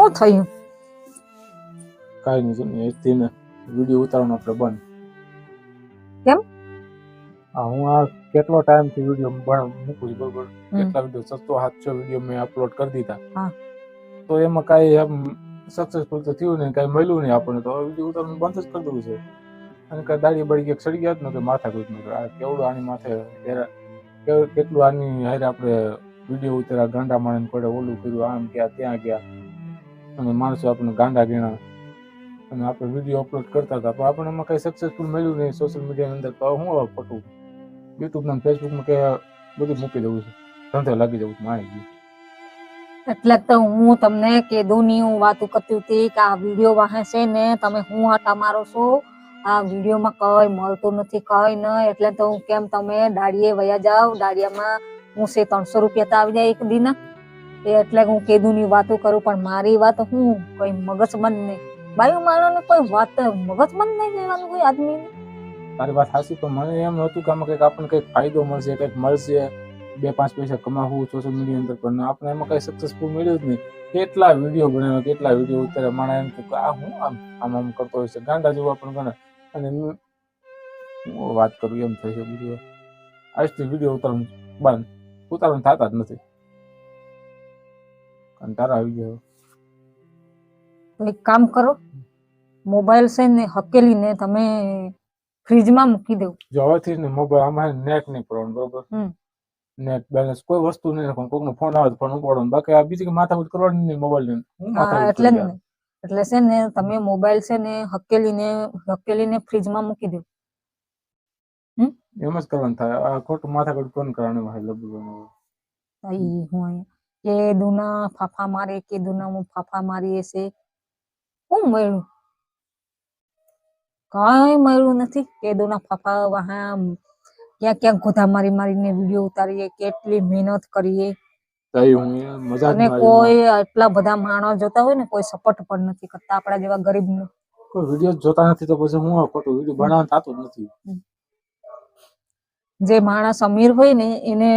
શું થયું? કાંઈ નહીં આજથી ને વીડિયો ઉતારવાનો આપણે બંધ. કેમ? હા હું આ કેટલો ટાઈમથી વીડિયો મૂકું છું બરોબર. કેટલા વીડિયો? સસ્તો સાતસો વીડિયો મેં અપલોડ કરી દીધા. હા. તો એમાં કાંઈ એમ સક્સેસફુલ તો થયું નહીં કાંઈ મળ્યું નહીં આપણને. તો વીડિયો ઉતારવાનું બંધ જ કરી દેવું છે. અને કાંઈ દાડી બળી ક્યાંક સડી ગયા જ ને કે માથા કૂટ ન આ કેવડું આની માથે કેટલું આની હારે આપણે વીડિયો ઉતાર્યા ગાંડા માણસ પડે ઓલું કર્યું આમ ગયા ત્યાં ગયા. અને માણસો આપણને ગાંડા ગીણા. અને આપણે વીડિયો અપલોડ કરતા હતા. પણ આપણને એમાં કંઈ સક્સેસફુલ મળ્યું નહીં. સોશિયલ મીડિયાની અંદર તો હું હવે ખોટું યુટ્યુબના ફેસબુકમાં કે બધું મૂકી દઉં છું. ધંધે લાગી જવું છું ગયું એટલે તો હું તમને કીધું ની હું વાતું કરતી હતી કે આ વીડિયો વાહે છે ને, તમે હું આટા મારો છો? આ વિડીયોમાં કઈ મળતું નથી, કઈ નહીં. એટલે તો હું કેમ તમે દાડીએ વયા જાવ દાડિયામાં હું છે ત્રણસો રૂપિયા તો આવી જાય એક દિના. એટલે હું કેદુની વાતો કરું, પણ મારી વાત હું કોઈ મગજમંદ નહીં. બાયું માણસને કોઈ વાત મગજમંદ નહીં લેવાનું કોઈ આદમી તારી વાત સાચી, પણ મને એમ નહોતું કે આમાં કંઈક આપણને કંઈક ફાયદો મળશે, કંઈક મળશે. બે, પાંચ પૈસા કમાવું સોશિયલ મીડિયા અંદર, પણ આપણે એમાં કઈ સક્સેસફુલ મળ્યું જ નહીં. કેટલા વીડિયો બનાવ્યા, કેટલા વીડિયો ઉતાર્યા? માણા એમ કે, આ હું આમ આમ આમ કરતો હોય છે? ગાંડા જોવા પણ ગણે અને હું વાત કરું, એમ થઈ છે વીડિયો આજથી વીડિયો ઉતારવાનું બંધ. ઉતારવાનું થતા જ નથી. કંટાળો આવી ગયો. તો એક કામ કરો મોબાઈલ છે ને હકેલીને તમે ફ્રીજમાં મૂકી દેવું જો હવેથી ને મોબાઈલ આમાં નેટ નહીં પડવાનું બરોબર? નેટ બેલેન્સ કોઈ વસ્તુ નહીં રાખવાનું કોઈનો ફોન આવે તો ફોન ઉપાડવાનો બાકી આ બીજી માથાકૂટ કરવાની નહીં મોબાઈલની. એટલે ને. એટલે છે ને તમે મોબાઈલ છે ને હકેલીને હકેલીને ફ્રીજમાં મૂકી દો? એમ જ કરવાનું થાય. આ ખોટું માથાકૂટ કોણ કરવાનું હોય આઈ હું. કે દુના ફાફા મારે કે દુના હું ફાફા મારીએ છે શું મળ્યું કઈ મળ્યું નથી કે દુના ફાફા વહા ક્યાં ક્યાં ગોધા મારી મારીને વીડિયો ઉતારીએ કેટલી મહેનત કરીએ. હું અને કોઈ એટલા બધા માણસ જોતા હોય ને કોઈ સપોર્ટ પણ નથી કરતા આપણા જેવા ગરીબ કોઈ વીડિયો જોતા નથી તો પછી હું ખોટું વીડિયો બનાવવાનું થતું નથી. જે માણસ અમીર હોય ને એને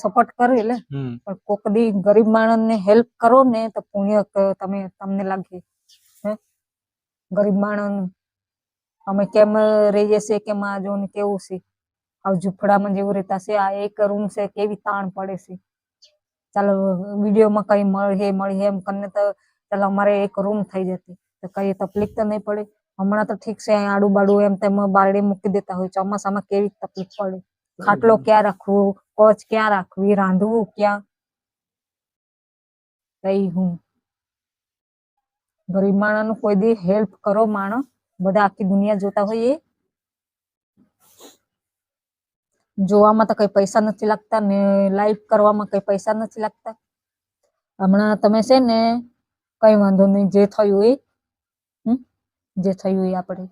સપોર્ટ કરે એટલે. પણ કોક દી ગરીબ માણસને હેલ્પ કરો ને તો પુણ્ય તમે તમને લાગે. હે? ગરીબ માણસ અમે કેમ રહીએ છીએ કે આ જો ને કેવું છે? આ ઝૂંપડામાં જેવું રહેતા છે આ એક રૂમ છે કેવી તાણ પડે છે? ચાલો વિડીયોમાં કઈ મળે મળી એમ કરીને તો ચાલો અમારે એક રૂમ થઈ જતી. તો કઈ તકલીફ તો નહીં પડે. હમણાં તો ઠીક છે આડું બાડું એમ તેમ બારડે મૂકી દેતા હોય ચોમાસામાં કેવી તકલીફ પડે? ખાટલો ક્યાં રાખવું કોચ ક્યાં રાખવી રાંધવું ક્યાં? કઈ હું. ગરીબ માણસનું કોઈ દી હેલ્પ કરો માણસ બધા આખી દુનિયા જોતા હોય એ. જોવામાં તો કઈ પૈસા નથી લાગતા ને લાઈફ કરવામાં કઈ પૈસા નથી લાગતા. હમણાં તમે છે ને કઈ વાંધો નહીં જે થયું એ? જે થયું એ આપણે.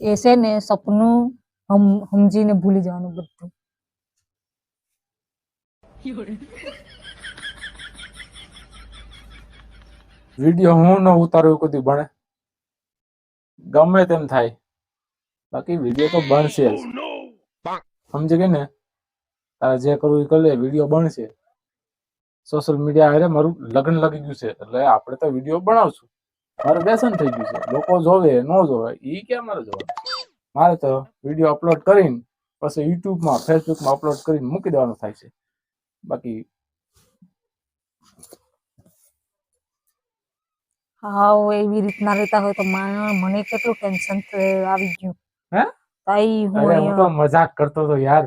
એ છે ને સપનું હમ સમજીને ભૂલી જવાનું બધું. વીડિયો હું ન ઉતારું એવું કદી બને ગમે તેમ થાય. બાકી વીડિયો તો બનશે જ. સમજી ગઈ ને? તારે જે કરવું એ કરે લે વીડિયો બનશે. સોશિયલ મીડિયા હારે મારું લગ્ન લાગી ગયું છે એટલે આપણે તો વીડિયો બનાવશું. મારું વ્યસન થઈ ગયું છે. લોકો જોવે ન જોવે એ ક્યાં મારે જોવાનું? મારે તો વીડિયો અપલોડ કરીને પછી યુટ્યુબમાં ફેસબુકમાં અપલોડ કરીને મૂકી દેવાનું થાય છે. બાકી હાવ એવી રીતના રહેતા હોય તો મને કેટલું ટેન્શન આવી ગયું. હે? તાઈ હું તો મજાક કરતો હતો યાર.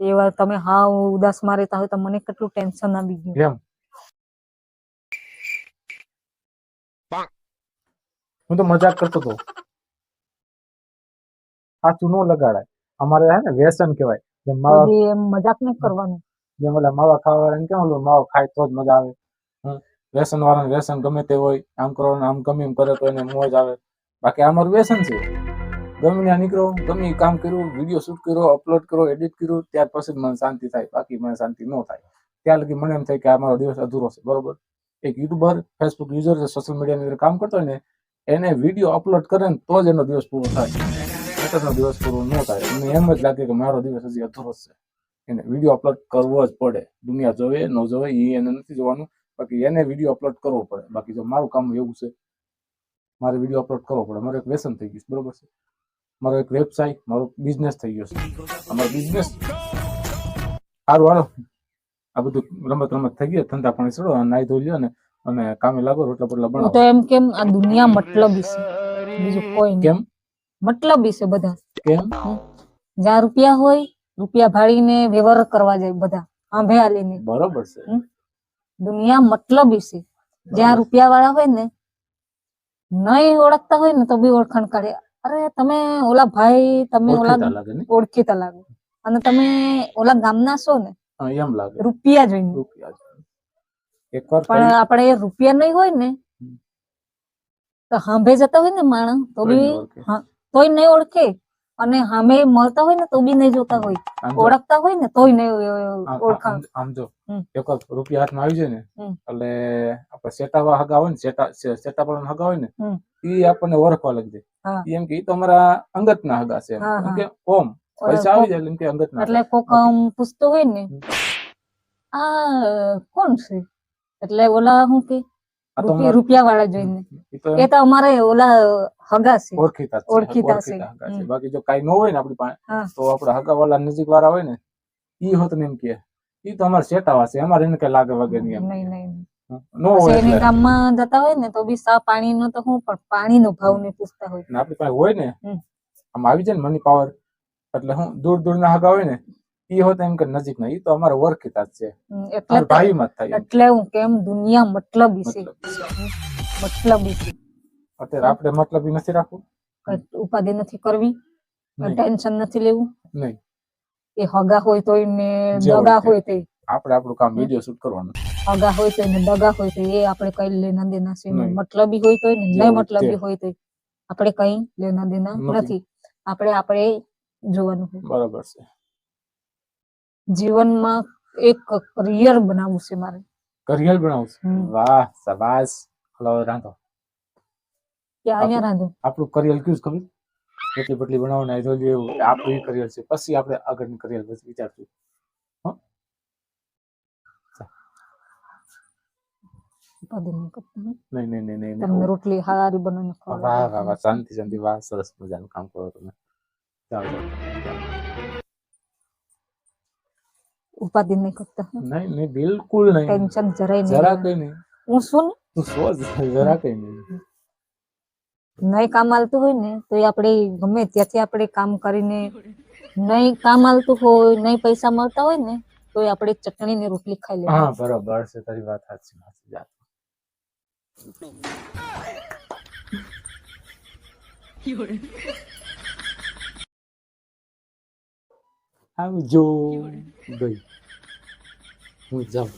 એવા તમે હાવ ઉદાસમાં રહેતા હોય તો મને કેટલું ટેન્શન આવી ગયું. એમ હું તો મજાક કરતો હતો. સાચું ન લગાડાય. અમારે હે ને વ્યસન કહેવાય. જેમ માવા મજાક નહીં કરવાનું. જેમ ઓલા માવા ખાવા કેમ ઓલું માવો ખાય તો જ મજા આવે. વ્યસન વાળાને વ્યસન ગમે તે હોય આમ કરો આમ ગમે એમ કરે તો એને મોજ આવે. બાકી અમારું વ્યસન છે. ગમે ત્યાં નીકળો ગમે કામ કર્યું વીડિયો શૂટ કર્યો અપલોડ કરો એડિટ કર્યું ત્યાર પછી મને શાંતિ થાય. બાકી મને શાંતિ ન થાય. ત્યાં લગી મને એમ થાય કે આ મારો દિવસ અધૂરો છે. બરોબર? એક યુટ્યુબર ફેસબુક યુઝર છે સોશિયલ મીડિયાની અંદર કામ કરતો હોય ને એને વીડિયો અપલોડ કરે ને તો જ એનો દિવસ પૂરો થાય. નહીંતર એનો દિવસ પૂરો ન થાય. અને એમ જ લાગે કે મારો દિવસ હજી અધૂરો છે. એને વીડિયો અપલોડ કરવો જ પડે. દુનિયા જોવે ન જોવે એ એને નથી જોવાનું. બાકી એને વીડિયો અપલોડ કરવો પડે. બાકી જો મારું કામ એવું છે મારે વીડિયો અપલોડ કરવો પડે. મારું એક વ્યસન થઈ ગયું છે. બરોબર છે? મારો એક વેબસાઇટ મારો બિઝનેસ થઈ ગયો છે. અમારો બિઝનેસ સારું હાલો. આ બધું રમત રમત થઈ ગયો. ધંધા પાણી ચડો નાઈ ધોઈ લ્યો ને અને કામે લાગો રોટલા બોટલા બનાવો. તો એમ કેમ આ દુનિયા મતલબ છે? બીજું કોઈ કેમ? મતલબી છે બધા. જ્યાં રૂપિયા હોય રૂપિયા ભાડીને વ્યવહાર કરવા જાય બધા આંભ્યા લઈને બરોબર છે. દુનિયા મતલબી છે. જ્યાં રૂપિયા વાળા હોય ને નહીં ઓળખતા હોય ને તો બી ઓળખાણ કાઢે. અરે તમે ઓલા ભાઈ તમે ઓલા ઓળખીતા લાગે અને તમે ઓલા ગામના છો ને એમ લાગે. રૂપિયા જોઈને. રૂપિયા પણ આપણે રૂપિયા નહીં હોય ને તો હાંભે જતા હોય ને માણસ તો બી હા, તોય નહીં ઓળખે. અને સામે મળતા હોય ને તો બી નહીં જોતા હોય. ઓળખતા હોય ને તોય નહીં ઓળખા આમ- જો. એક રૂપિયા હાથમાં આવી જાય ને એટલે આપણે સેટાવા હગા હોય ને સેટા સે- હગા હોય ને એ આપણને ઓળખવા લાગી જાય. એમ કે એ તો અમારા અંગતના હગા છે એમ. હા, હા. કે ઓમ. પૈસા આવી જાય એટલે એમ કે અંગતના એટલે હગા. કોક આમ પૂછતો હોય ને આ કોણ છે? એટલે ઓલા શું કે રૂપિયા રૂપિયા વાળા જોઈને. એ તો અમારે ઓલા હગા છે. ઓળખીતા છે. બાકી જો કાઈ ન હોય ને આપણી પાસે તો આપડા હગા વાળા નજીક વાળા હોય ને ઈ હોત ને એમ કે ઈ તો અમારા સેટાવા છે. અમારે એને કઈ લાગે વાગે નહીં નહીં નહીં. હોય એની ગામમાં જતા હોય ને તો બી સા પાણી નો તો હું પણ પાણી નો ભાવ ને પૂછતા હોય. ને આપણી પાસે હોય ને આમ આવી જાય ને મની પાવર એટલે હું દૂર દૂર ના હગા હોય ને હોત એમ કે નજીક ના તો અમારા ઓળખીતા જ છે. એટલે ભાઈમાં જ થાય એટલે હું કેમ દુનિયા મતલબી છે. મતલબ છે. અત્યારે આપણે મતલબ નથી રાખવું? ઉપાધિ નથી કરવી? ટેન્શન નથી લેવું? નહીં. એ હગા હોય તોય ને દગા હોય તે. આપણે આપણું કામ વીડિયો શૂટ કરવાનું. હગા હોય તો ને દગા હોય તો એ આપણે કઈ લેના દેના છે. મતલબી હોય તો ને નહીં હોય તે. મતલબી હોય તો. આપણે કઈ લેના દેના નથી. આપણે આપણે જોવાનું બરાબર છે. જીવનમાં એક કરિયર બનાવવું છે મારે. કરિયર બનાવવું છે? વાહ સબાસ હલો રાંધો. કે અહીંયા રાંધો. આપણું કરિયર કયું છે ખબર? એટલી પટલી બનાવો ને જોઈએ એવું આપણું કરિયર છે. પછી આપણે આગળની કરિયર પછી વિચારશું. નહીં નહીં નહીં નહીં તમને રોટલી હારી બનાવીને વાહ. વાહ વાહ શાંતિ શાંતિ. વાહ સરસ મજાનું કામ કરો તમે. ચાલો. ઉપાધિ નહીં કરતા. નહીં નહીં બિલકુલ નહીં. ટેન્શન જરાય જરા કઈ નહીં. હું શું તું સોચ જરા કઈ નહીં. નહીં કામ આલતું હોય ને તો આપણે ગમે ત્યાંથી આપણે કામ કરીને નહીં કામ આલતું હોય નહીં પૈસા મળતા હોય ને તો આપણે ચટણી ને રોટલી ખાઈ લેવા. હા બરાબર છે તારી વાત સાચી સાચી જા આવજો ગઈ હું જાઉં